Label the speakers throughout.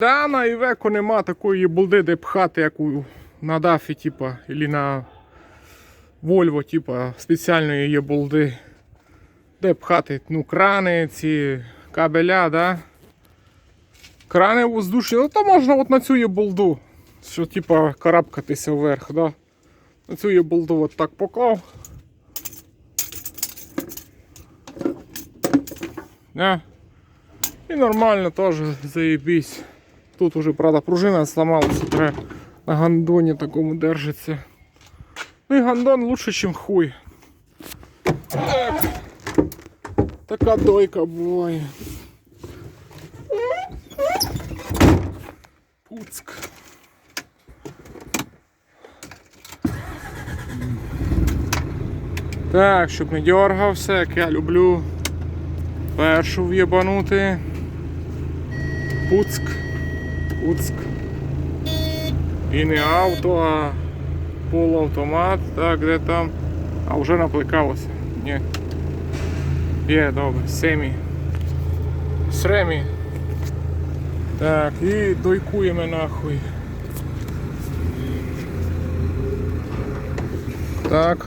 Speaker 1: Да, на Івеко нема такої булди, де пхати, як у, на дафі, типа, або на Вольво, типа, спеціальної є булди. Де пхати, ну, крани, ці кабеля, да? Крани воздушні, ну то можна от на цю є болду. Що типа карабкатися вверх, да? На цю є болду от так поклав. Да? І нормально теж заєбісь. Тут уже, правда, пружина сломалася, треба на гандоні такому держиться. Ну і гандон лучше, ніж хуй. Так. Така дойка буває. Пуцк. Так, щоб не дергався, як я люблю першу в'єбанути. Пуцк. Пуцк. І не авто, а полуавтомат. Так, де там? А вже напликалося. Ні. Є, добре, семі. Сремі. Так, і дойкуємо нахуй. Так,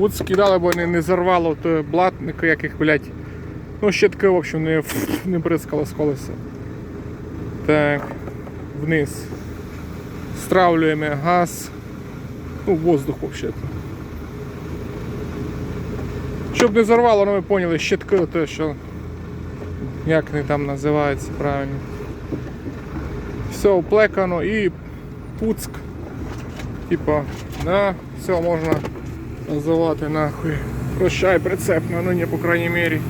Speaker 1: от скидали, бо не, не зарвало то блатника, яких, блядь. Ну, щітки, в общем, не, не бризкало з колеса. Так, вниз. Стравлюємо газ. Ну, воздух взагалі. Щоб не зарвало, ну ви поняли, щитки те, що. Як вони там називаються правильно. Все оплекано і пуцк. Типа, да, все можна називати нахуй. Прощай прицеп, ну не по крайній мірі.